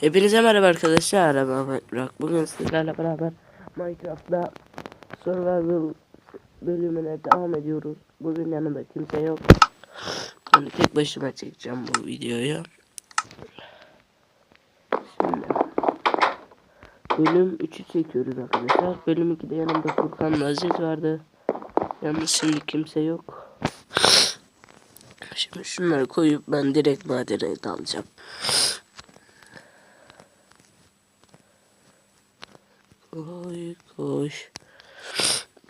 Hepinize merhaba arkadaşlar. Ben Burak. Bugün sizlerle beraber Minecraft'ta Survival bölümüne devam ediyoruz. Bugün yanımda kimse yok. Yani tek başıma çekeceğim bu videoyu. Şimdi bölüm 3'ü çekiyoruz arkadaşlar. Bölüm 2'de yanımda Furkan Aziz vardı. Yalnız şimdi kimse yok. Şimdi şunları koyup ben direkt madene dalacağım. Koy koş.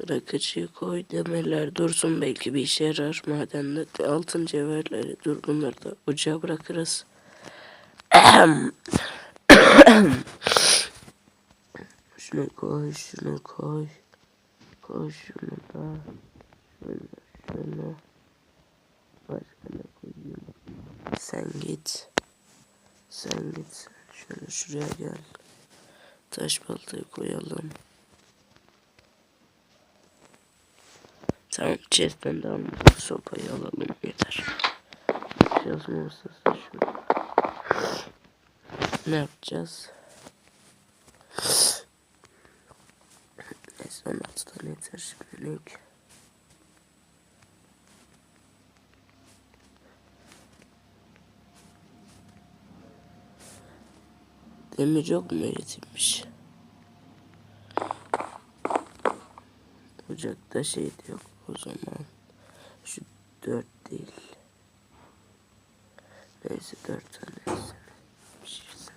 Bırakıcı koy demirler dursun belki bir işe yarar. Madende de altın cevherleri dur bunları da ocağa bırakırız. şunu koy şunu koy. Koy şunu da. Şunu şunu. Başka ne koyayım? Sen git. Sen git. Şöyle şuraya gel. Taş baltayı koyalım. Tamam chest'ten de almıştık. Sopayı alalım yeter. Yazma ustası şu. Ne yapacağız? Neyse 16 tane yeter şimdilik. Demir yok mu üretilmiş? Ocakta şey de yok o zaman. Şu dört değil. Neyse dört. Pişirsin.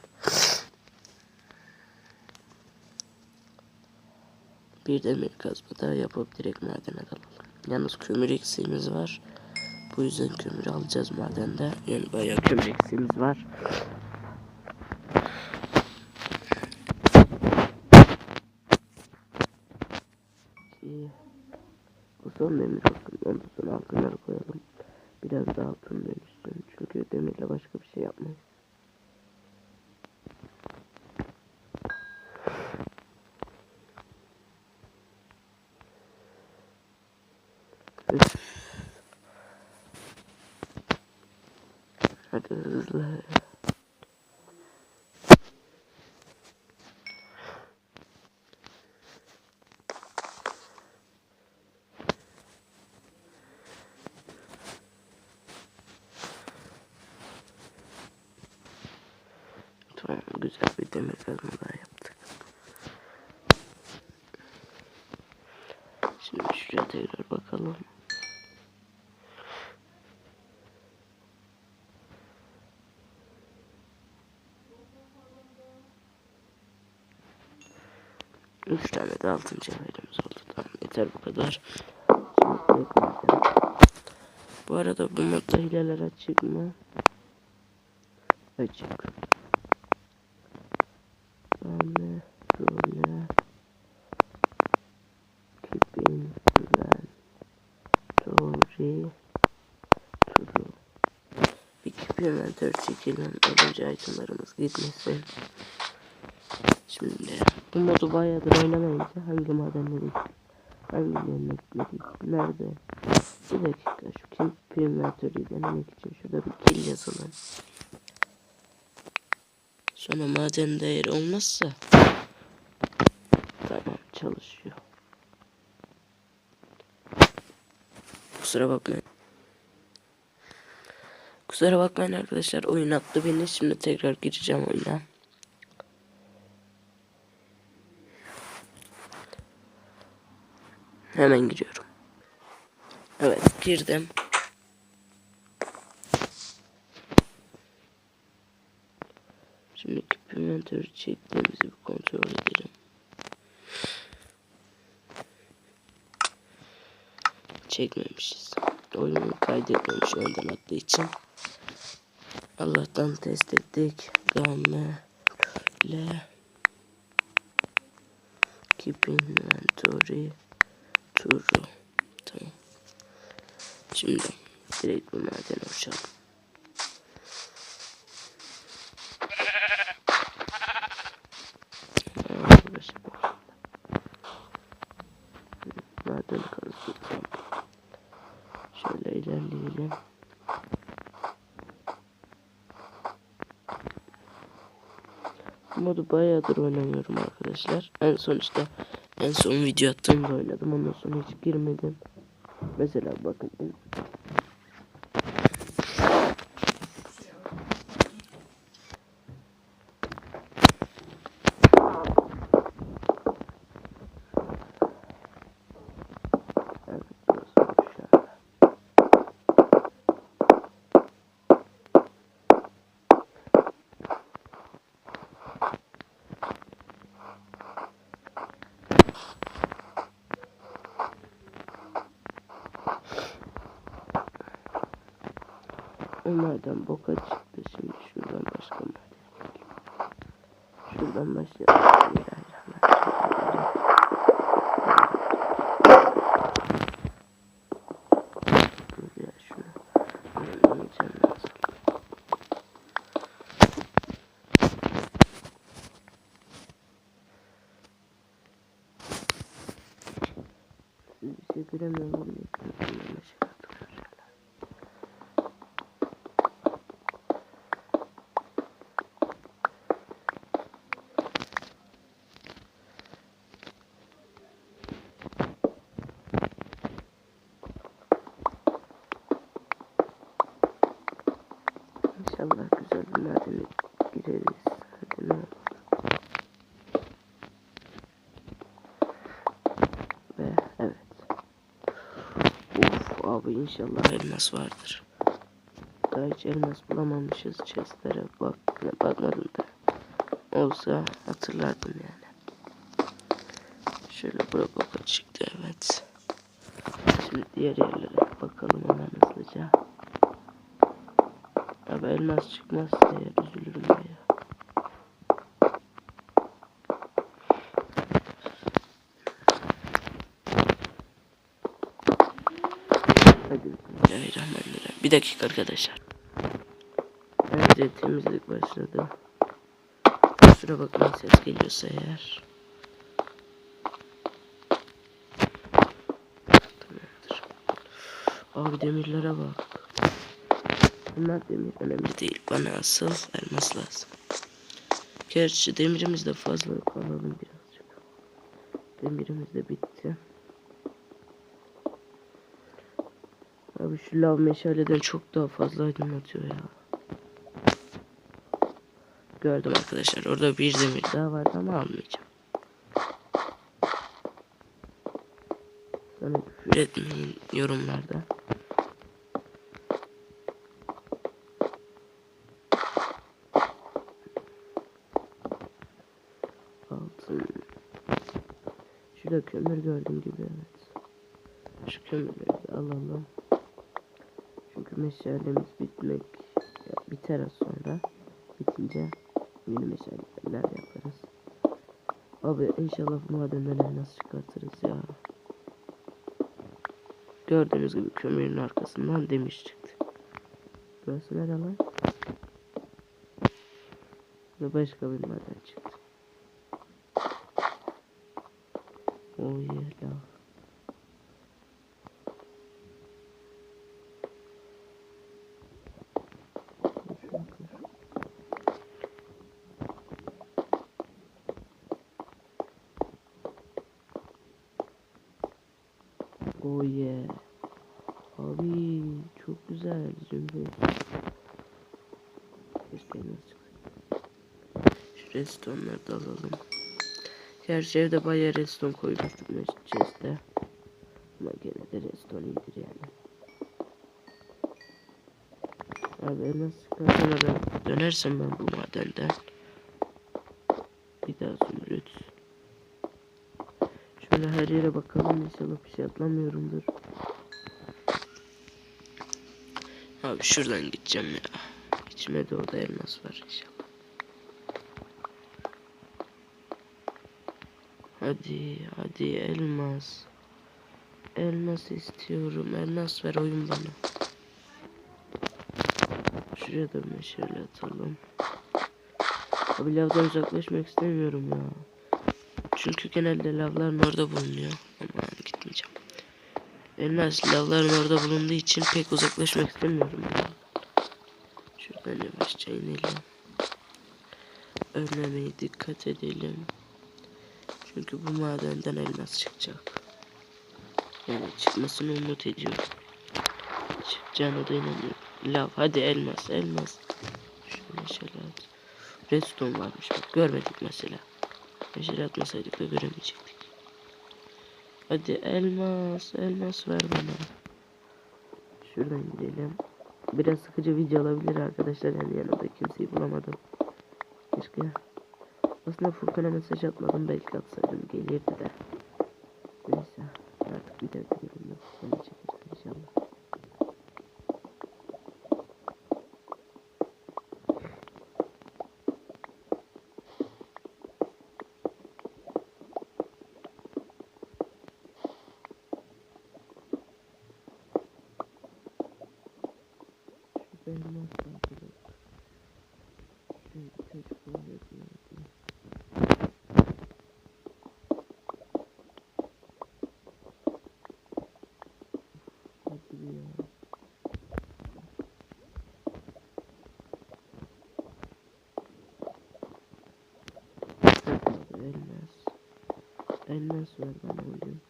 Bir demir kazma daha yapıp direkt madene dalalım. Yalnız kömür eksiğimiz var. Bu yüzden kömür alacağız madende. Yani bayağı kömür eksiğimiz var. İyi. Bu son demir olsun. Ondan sonra altınları koyalım. Biraz da altın dönüşsün. Çünkü demirle başka bir şey yapmayız. Üf. Hadi hızlı. Tamam güzel bir demir kazma yaptık. Şimdi şuraya tekrar bakalım. Üç tane de altın cevherimiz oldu. Tamam yeter bu kadar. Bu arada bu modda hileler açık mı? Açık. Anne, role, tipin, güven, doğru, turu. Bir dört çekelim. Ölünce itemlarımız gitmesin. Şimdi bu modu bayağıdır oynamayınca hangi madenleri hangilerine gitmedik? Nerede? Bir dakika şu kipi inventörü denemek için şurada bir kill yazalım. Sonra maden değeri olmazsa tamam çalışıyor. Kusura bakmayın. Kusura bakmayın arkadaşlar oyun attı beni şimdi tekrar gireceğim oyuna. Hemen giriyorum. Evet girdim. Şimdi küp inventörü çektiğimizi bir kontrol edelim. Çekmemişiz. Oyunu kaydetmemiş önden attığı için. Allah'tan test ettik. Game le Keep inventory True. Tamam. Şimdi direkt bu madene uçalım. Arkadaşlar. Maden kazıcam. Şöyle ilerleyelim. Bu modu bayağıdır oynamıyorum arkadaşlar. En son işte en son video attığımda oynadım. Ondan sonra hiç girmedim. Mesela bakın. Onlardan boka çıktı. Şimdi şuradan başka maden. Şuradan başlayalım. Bismillahirrahmanirrahim. Dur ya şunu. Öğrenmeyeceğim lazım. Siz bir şey göremiyorum. Yakınlarına şey atılıyor. İnşallah güzel bir madene gireriz. Hadi ne. Ve evet. Of abi inşallah elmas vardır. Daha hiç elmas bulamamışız chestlere bak bakmadım da. Olsa hatırlardım yani. Şöyle bura baka çıktı evet. Şimdi diğer yerlere bakalım hemen hızlıca. Elmas çıkmazsa eğer üzülürüm ya. Bir dakika arkadaşlar. Evet temizlik başladı. Kusura bakmayın ses geliyorsa eğer. Abi demirlere bak. Bunlar demir önemli değil. Bana asıl elmas lazım. Gerçi demirimiz de fazla yok. Alalım birazcık. Demirimiz de bitti. Abi şu lav meşaleden çok daha fazla aydınlatıyor ya. Gördüm arkadaşlar. Orada bir demir daha vardı ama almayacağım. Sana küfür etmeyin yorumlarda. Altın. Şurada kömür gördüm gibi evet. Şu kömürleri de alalım. Çünkü meşalemiz bitmek biter az sonra. Bitince yeni meşaleler yaparız. Abi inşallah madenden elmas çıkartırız ya. Gördüğünüz gibi kömürün arkasından demir çıktı. Burası nere lan? Ve başka bir maden çıktı. Oh yeah, love. Oh yeah. Abi çok güzel zümrüt. Keşke nasıl Şu restonları da alalım. Gerçi evde bayağı reston koymuştum chest'e. Ama gene de reston iyidir yani. Abi elmas çıkartmadan dönersem ben bu madenden. Bir daha zümrüt. Şöyle her yere bakalım inşallah bir şey atlamıyorumdur. Abi şuradan gideceğim ya. İçime de orada elmas var inşallah. Hadi hadi elmas. Elmas istiyorum. Elmas ver oyun bana. Şuraya da meşale atalım. Abi lavdan uzaklaşmak istemiyorum ya. Çünkü genelde lavların orada bulunuyor. Ama gitmeyeceğim. Elmas lavların orada bulunduğu için pek uzaklaşmak istemiyorum ya. Şuradan yavaşça inelim. ölmemeye dikkat edelim. Çünkü bu madenden elmas çıkacak. Yani çıkmasını umut ediyorum. Çıkacağına da inanıyorum. Lav hadi elmas elmas. Şöyle at. Redstone varmış bak görmedik mesela. Meşale atmasaydık da göremeyecektik. Hadi elmas elmas ver bana. Şuradan gidelim. Biraz sıkıcı video olabilir arkadaşlar yani yanımda kimseyi bulamadım. Keşke. Aslında Furkan'a mesaj atmadım belki atsaydım gelirdi de. Neyse artık bir dahaki bölümde Furkan'ı çekeriz inşallah. Şurada elmas vardı. Şöyle çocuk oluyordu. Hadi bir ya. Hadi elmas. Elmas ver bana oyun.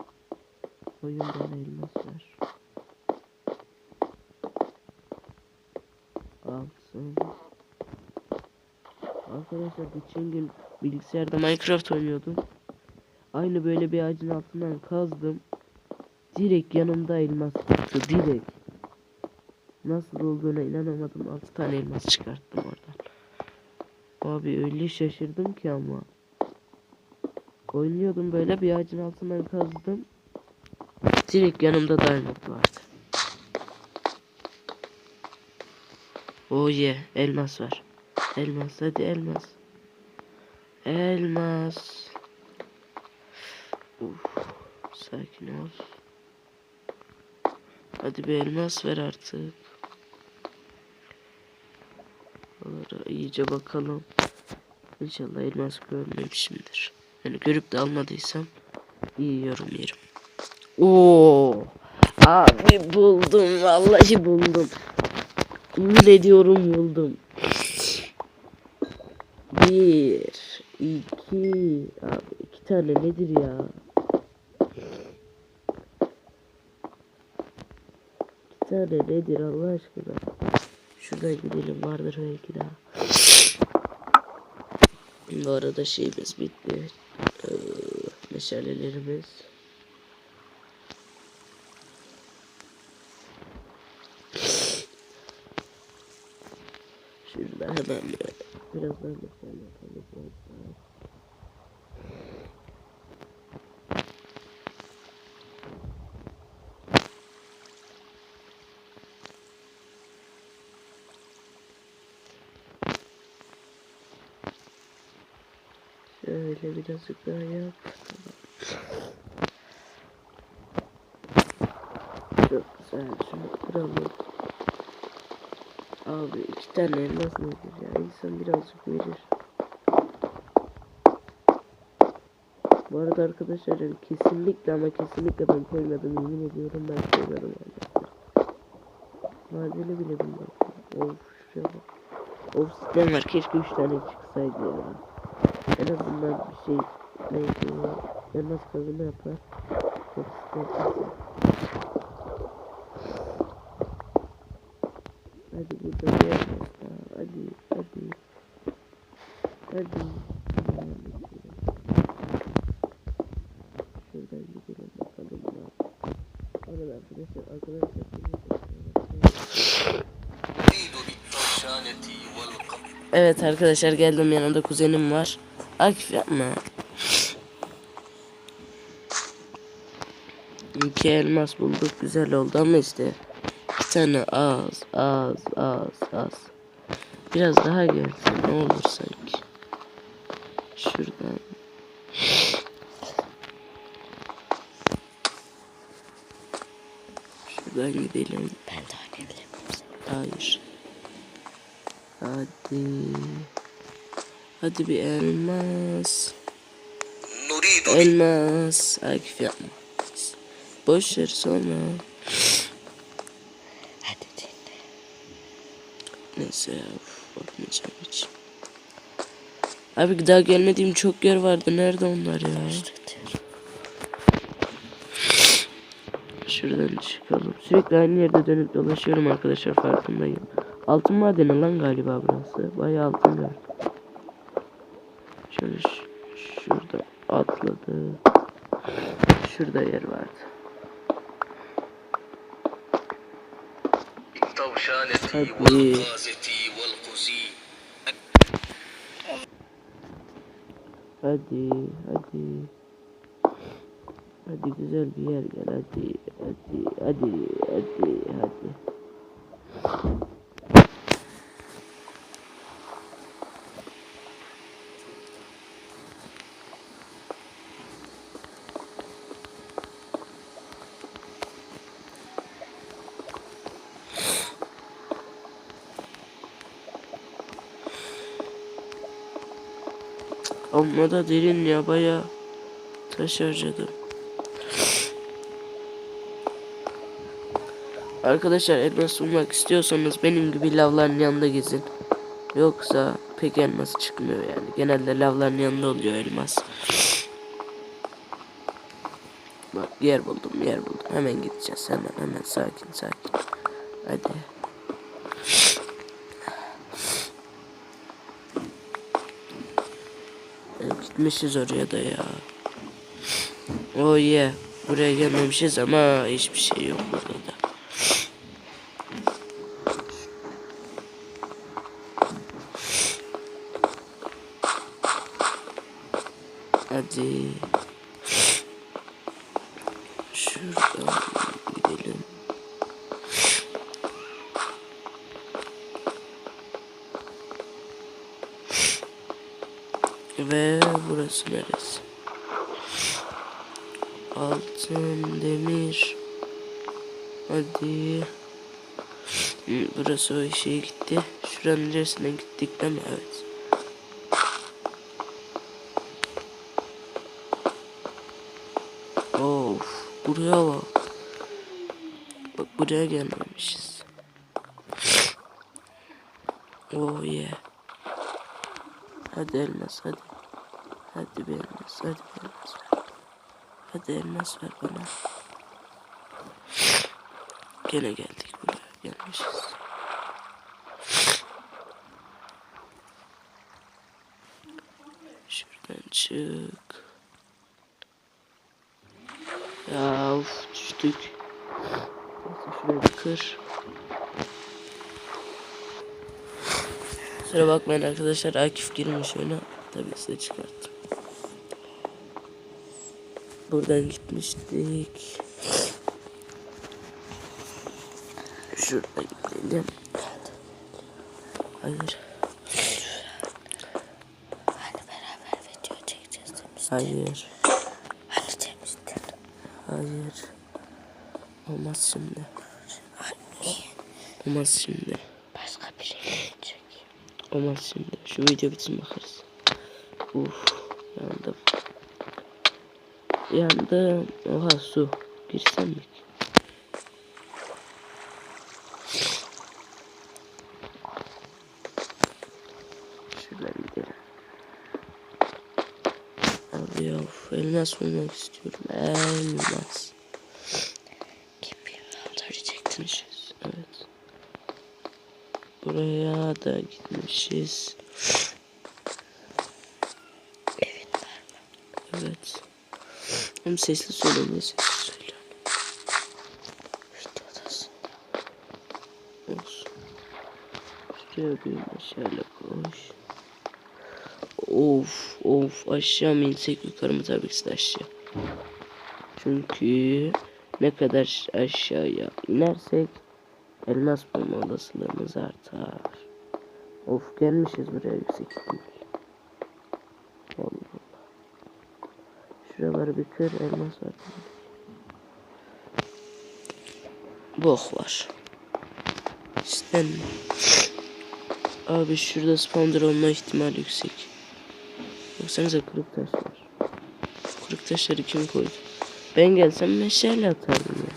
Oyun bana elmas ver. Alsın. Arkadaşlar geçen gün bilgisayarda Minecraft oynuyordum. Aynı böyle bir ağacın altından kazdım. Direkt yanımda elmas çıktı direkt. Nasıl olduğuna inanamadım. 6 tane elmas çıkarttım oradan. Abi öyle şaşırdım ki ama. Oynuyordum böyle bir ağacın altından kazdım. Direkt yanımda diamond vardı. Oh yeah, elmas var. Elmas hadi elmas. Elmas. Uf, sakin ol. Hadi bir elmas ver artık. Onlara iyice bakalım. İnşallah elmas görmemişimdir. Yani görüp de almadıysam iyi yorum yerim. Oo! Abi buldum. Vallahi buldum. Yemin ediyorum buldum. Bir, iki, abi iki tane nedir ya? İki tane nedir Allah aşkına? Şuradan gidelim vardır belki daha. Bu arada şeyimiz bitti. Ee, meşalelerimiz. Şurada hemen bir- biraz daha meşale yapalım. Şöyle birazcık daha yap. Çok güzel. Şunu kıralım. Abi iki tane elmas nedir ya? İnsan birazcık verir. Bu arada arkadaşlar yani kesinlikle ama kesinlikle ben koymadım yemin ediyorum ben koymadım elmasları. Madeni bile bilmiyorum. Of şuraya bak. Of sistem var keşke 3 tane çıksaydı ya. En azından bir şey neydi ya. Elmas kazımı yapar. Çok sıkıntı. Hadi burada bir elmas daha. Hadi hadi. Hadi. Şuradan gidelim bakalım ya. Arkadaşlar arkadaşlar. Şey evet arkadaşlar geldim yanımda kuzenim var. Akif yapma. İki elmas bulduk güzel oldu ama işte bir tane az az az az. Biraz daha gelsin ne olur sanki. Şuradan. Şuradan gidelim. Ben de oynayabilirim. Hayır. Hadi. Hadi bir elmas. Elmas. Akif yapma. Boş ver sonra. Hadi dinle. Neyse ya. Bakmayacağım hiç. Abi daha gelmediğim çok yer vardı. Nerede onlar ya? Şuradan çıkalım. Sürekli aynı yerde dönüp dolaşıyorum arkadaşlar farkındayım. Altın madeni lan galiba burası. Bayağı altın galiba. Şöyle şurada atladı. Şurada yer vardı. Tabii. Hadi, hadi. Hadi güzel bir yer gel hadi, hadi, hadi, hadi, hadi. Amma da derin ya baya taş harcadım. Arkadaşlar elmas bulmak istiyorsanız benim gibi lavların yanında gezin. Yoksa pek elmas çıkmıyor yani. Genelde lavların yanında oluyor elmas. Bak yer buldum yer buldum. Hemen gideceğiz hemen hemen sakin sakin. Hadi. E, Gitmişiz oraya da ya. Oh yeah. Buraya gelmemişiz ama hiçbir şey yok burada da. Hadi. Şuradan gidelim. Ve burası neresi? Altın, demir. Hadi. Hı, İşe gitti. Şuranın neresine gittik değil mi? Evet. Of, buraya bak. Bak buraya gelmemişiz. Oh yeah. Hadi elmas hadi. Hadi bir elmas hadi bir elmas. Hadi elmas ver bana. Gene geldik buraya gelmişiz. Çık. Ya of düştük. Şurayı kır. Kusura bakmayın arkadaşlar Akif girmiş oyuna. Tabii size çıkarttım. Buradan gitmiştik. Şuradan gidelim. Hayır. Hani beraber video çekeceğiz demiştik. Hayır. Hani demiştin. Hayır. Olmaz şimdi. Niye? Olmaz şimdi. Başka biri çek. Olmaz şimdi. Şu video bitsin bakarız. Uf. Yandım. Yandım. Oha su. Girsem mi? ki? Şuradan gidelim. Abi ya of, elmas bulmak istiyorum. Elmas. Kim bilir Gitmişiz. Evet. Buraya da gitmişiz. Mı? Evet. Hem sesli söyleme sesli söyle. Videodasın. Olsun. Şuraya bir meşale koş. Of of aşağı mı insek yukarı mı tabii ki aşağı. Çünkü ne kadar aşağıya inersek elmas bulma olasılığımız artar. Of gelmişiz buraya yüksek ihtimal. Allah Allah. Şuraları bir kır elmas var. Bok var. İşte Abi şurada spawner olma ihtimali yüksek. Baksanıza kırık taş var. Kırık taşları kim koydu? Ben gelsem meşale atardım ya.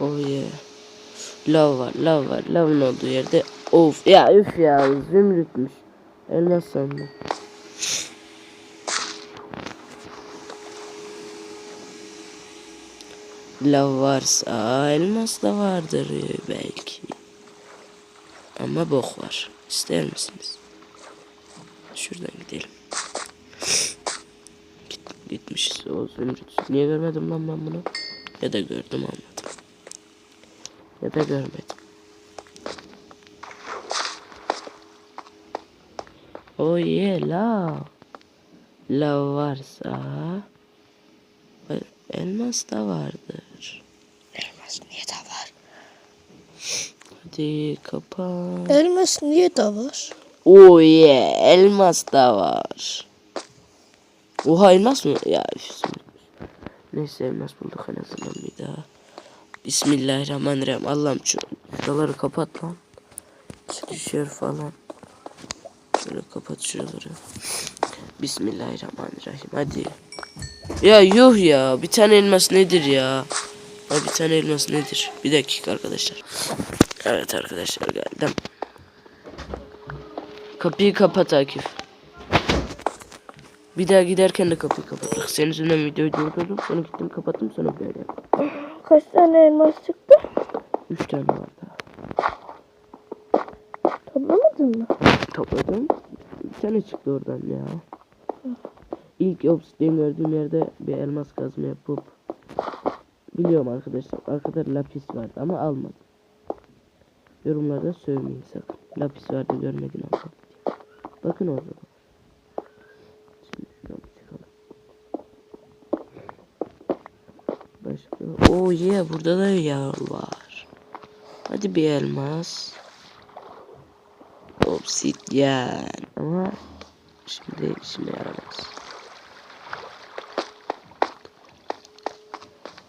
Oh yeah. lav var, lav var. Lavın olduğu yerde of ya üf ya zümrütmüş. Elmas sandım. Lav varsa elmas da vardır belki. Ama bok var. İster misiniz? Şuradan gidelim. Git, gitmişiz o zümrüt. Niye görmedim lan ben bunu? Ya da gördüm anladım. Ya da görmedim. Oh yeah lav. Lav varsa el- elmas da vardır. Elmas niye de var? Hadi kapat. Elmas niye de var? Oh yeah elmas da var. Oha elmas mı? Ya Neyse elmas bulduk en azından bir daha. Bismillahirrahmanirrahim. Allah'ım şu şuraları kapat lan. Düşer falan. Şöyle kapat şuraları. Bismillahirrahmanirrahim. Hadi. Ya yuh ya. Bir tane elmas nedir ya? Ya bir tane elmas nedir? Bir dakika arkadaşlar. Evet arkadaşlar geldim. Kapıyı kapat Akif. Bir daha giderken de kapıyı kapat. Senin yüzünden videoyu durdurdum. Sonra gittim kapattım sonra böyle yaptım. Kaç tane elmas çıktı? Üç tane var daha. Toplamadın mı? Topladım. Bir tane çıktı oradan ya. İlk obsidian gördüğüm yerde bir elmas kazma yapıp biliyorum arkadaşlar arkada lapis vardı ama almadım. Yorumlarda sövmeyin sakın. Lapis vardı görmedin diye. Bakın orada. Başka. Oo yeah burada da yağ var. Hadi bir elmas. Obsidyen ama şimdi işime yaramaz.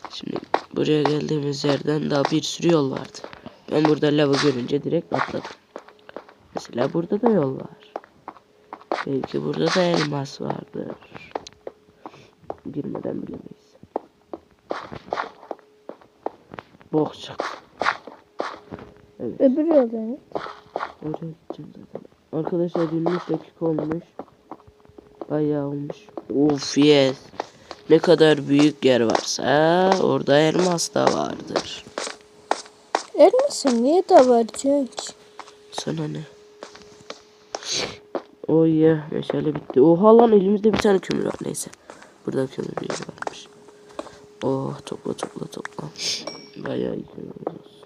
Şimdi buraya geldiğimiz yerden daha bir sürü yol vardı. Ben burada lava görünce direkt atladım. Mesela burada da yol var. Belki burada da elmas vardır. Girmeden bilemeyiz. Bok çıktı. Evet. Öbür yoldan. Oraya gideceğim zaten. Arkadaşlar 23 dakika olmuş. Bayağı olmuş. Of yes. Ne kadar büyük yer varsa orada elmas da vardır. Elmasın niye de var Cenk? Sana ne? Oh yeah. Meşale bitti. Oha lan elimizde bir tane kömür var. Neyse. Burada kömür yeri varmış. Oh topla topla topla. Bayağı iyi kömür olsun.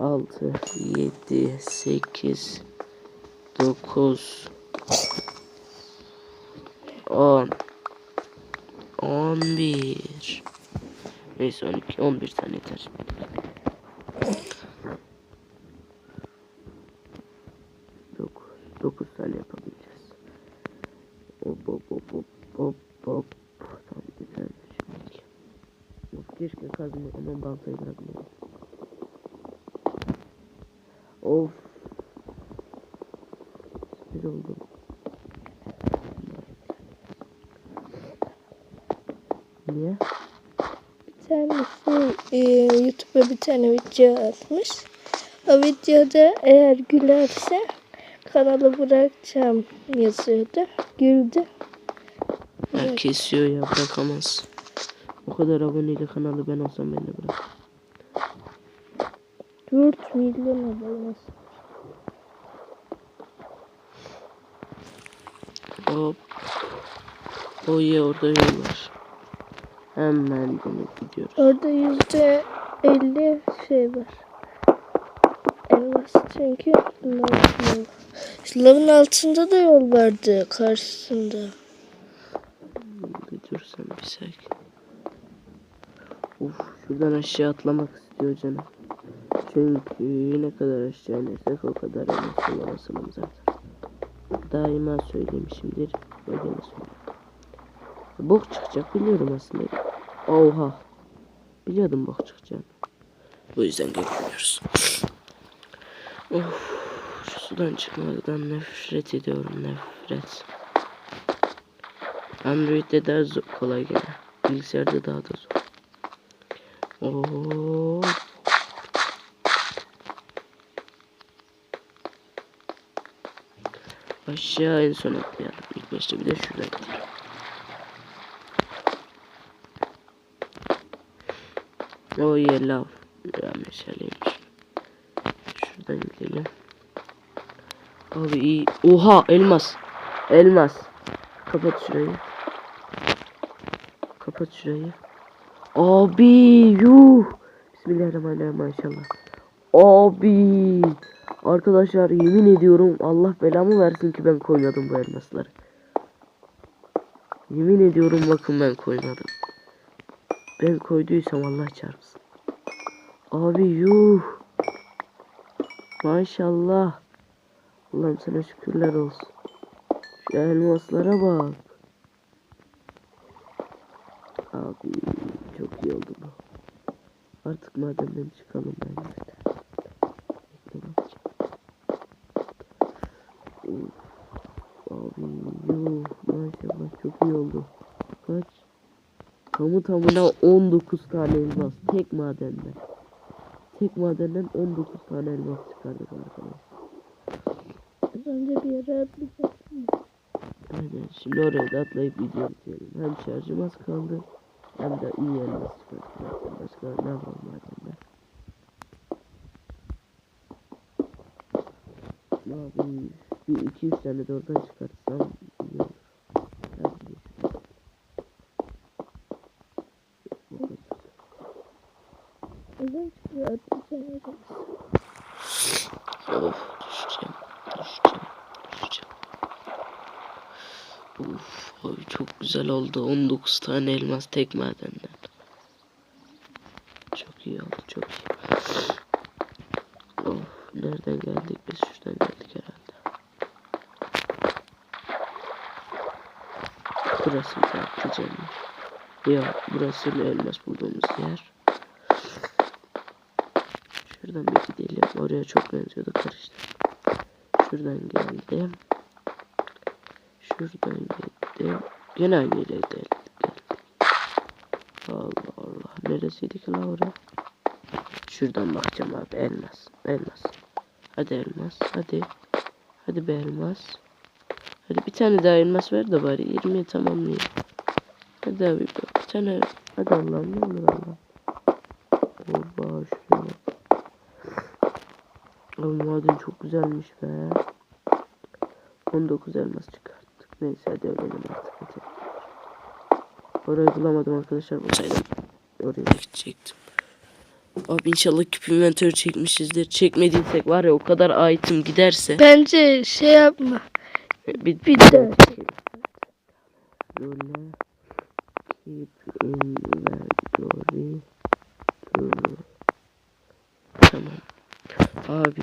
6, 7, 8, 9, 10, 11. Neyse 12, 11 tane yeter. Dokuz, dokuz tane yapabileceğiz. Hop hop hop hop hop hop. Tamam güzel. Şimdi. Yok keşke kazmayı bırakmayalım. Of. Sinir oldum. Niye? Bir tanesi e, YouTube'a bir tane video atmış. O videoda eğer gülerse kanalı bırakacağım yazıyordu. Güldü. Ya kesiyor ya bırakamaz. O kadar aboneyle kanalı ben olsam ben de bırak. 4 milyon abonesi. Hop. O ya orada yol var. Hemen dönüp gidiyoruz. Orada yüzde 50 şey var. Elmas çünkü lav yok. İşte Lavın altında da yol vardı karşısında. Bir dur sen bir sakin. Uf şuradan aşağı atlamak istiyor canım. Çünkü ne kadar aşağı inersek o kadar elmas olasılım zaten. Daima söylemişimdir ve gene. Bok çıkacak biliyorum aslında. Oha. Biliyordum bok çıkacağını. Bu yüzden görmüyoruz. Of, şu sudan çıkmadan nefret ediyorum nefret. Android'de daha zor, kolay gene. Bilgisayarda daha da zor. Oo. Aşağı en son atlayalım. İlk başta bir de şuradan gidelim. O yellow. Ya meşaleymiş. Şuradan gidelim. Abi iyi. Oha elmas. Elmas. Kapat şurayı. Kapat şurayı. Abi yuh. Bismillahirrahmanirrahim maşallah. Abi. Arkadaşlar yemin ediyorum Allah belamı versin ki ben koymadım bu elmasları. Yemin ediyorum bakın ben koymadım. Ben koyduysam Allah çarpsın. Abi yuh. Maşallah. Allah'ım sana şükürler olsun. Şu elmaslara bak. Abi çok iyi oldu bu. Artık madenden çıkalım de. Bekle bakacağım. Abi yuh maşallah çok iyi oldu. Kaç? Tamı tamına 19 tane elmas tek madenden. Tek madenden 19 tane elmas çıkardık arkadaşlar. Az bir yere atlayacaktım. Aynen şimdi oraya da atlayıp video bitirelim. Hem şarjım az kaldı hem de iyi elmas çıkarttık. Başka ne yapalım madem Abi bir iki üç tane de oradan çıkartsam iyi olur. Neden çıkıyor yere? Of düşeceğim. Düşeceğim. Düşeceğim. Uf abi çok güzel oldu. 19 tane elmas tek madenden. Çok iyi oldu çok iyi. Of nereden geldik biz şuradan geldik herhalde. Burası atlayacağım. Ya burası elmas bulduğumuz yer. Şuradan bir gidelim. Oraya çok benziyordu karıştı. Şuradan geldim. Şuradan gittim. Gene aynı yere geldik. Allah Allah. Neresiydi ki la oraya? Şuradan bakacağım abi. Elmas. Elmas. Hadi elmas. Hadi. Hadi be elmas. Hadi bir tane daha elmas ver de bari 20'ye tamamlayayım. Hadi abi bir tane. Allah'ım ne olur Allah'ım. Oba bak. Abi maden çok güzelmiş be. 19 elmas çıkarttık. Neyse hadi ölelim artık. Hadi. Orayı bulamadım arkadaşlar. Bulsaydım oraya da gidecektim. Abi inşallah küp inventörü çekmişizdir. Çekmediysek var ya o kadar item giderse. Bence şey yapma. Bir, Bir daha de. çekeyim. Böyle keep inventory to Tamam. Abi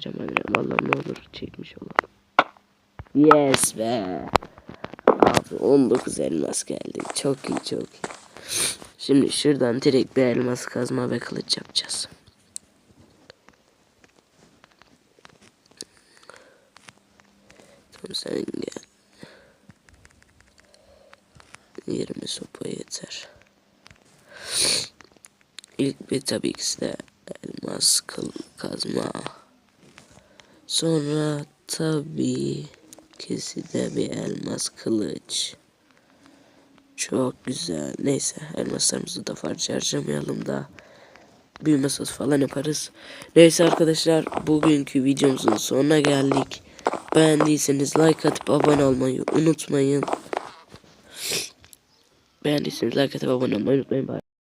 bismillahirrahmanirrahim. Allah'ım ne olur çekmiş olalım. Yes be. Abi 19 elmas geldi. Çok iyi çok iyi. Şimdi şuradan direkt bir elmas kazma ve kılıç yapacağız. Tamam sen gel. 20 sopa yeter. İlk bir tabii ki de elmas kıl kazma. Sonra tabii kesi de bir elmas kılıç. Çok güzel. Neyse elmaslarımızı da fazla harcamayalım da. Büyüme falan yaparız. Neyse arkadaşlar bugünkü videomuzun sonuna geldik. Beğendiyseniz like atıp abone olmayı unutmayın. Beğendiyseniz like atıp abone olmayı unutmayın. Bye.